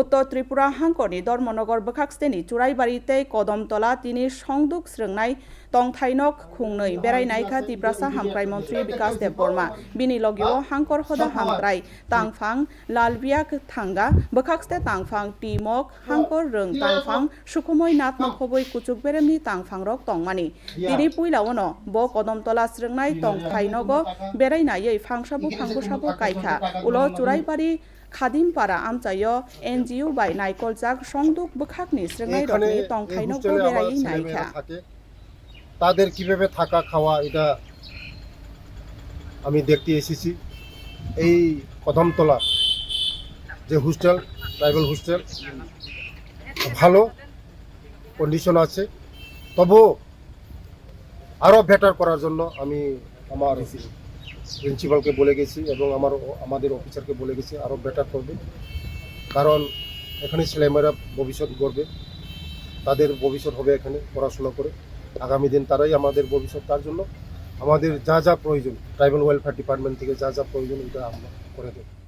উত্তর ত্রিপুরা হাঙ্কনি ধর্মনগর, বখাকস্তেনি চুড়াইবাড়িতে কদমতলা তিনি সংদুক স্রংনাই তংথাইনক, খুংনৈ বেড়াইনাইখা তিব্রাসা হামক্রাই মন্ত্রী বিকাশ দেব বর্মা বিনি লগেও হাঙ্কর হদা হামক্রাই, তাংফাং, লালবিয়াক, থাঙ্গা বখাকস্তে তাংফাং, টিমক হাঙ্কর রং, তাংফাং সুখময় নাথ নখবই কুচুক, বেরেমনি, তাংফাং, রক, তংমানি তিনি পুইলাওনো ব, কদমতলা স্রংনাই তংথাইনগ বেড়াইনাইयै ফাংসাবু ফাংগুসাবো, কাইখা, উল, চুড়াইবাড়ি খাদিমপাড়া আমচাইও এনজিও বাই নাইকলজাক সংদুক বখাকনি স্রেঙ্গাই রকনি আমার বেড়াই নাইখা তাদের কীভাবে থাকা খাওয়া, এটা আমি দেখতে এসেছি। এই কদমতলা যে হোস্টেল ট্রাইবাল হোস্টেল ভালো কন্ডিশন আছে। তবুও আরও বেটার করার জন্য আমি আমার প্রিন্সিপালকে বলে গেছি এবং আমার আমাদের অফিসারকে বলে গেছি আরও বেটার করবে। কারণ এখানে ছেলেমেয়েরা ভবিষ্যৎ গড়বে, তাদের ভবিষ্যৎ হবে এখানে পড়াশোনা করে। আগামী দিন তারাই আমাদের ভবিষ্যৎ, তার জন্য আমাদের যা যা প্রয়োজন ট্রাইবাল ওয়েলফেয়ার ডিপার্টমেন্ট থেকে যা যা প্রয়োজন এটা আমরা করে দেবো।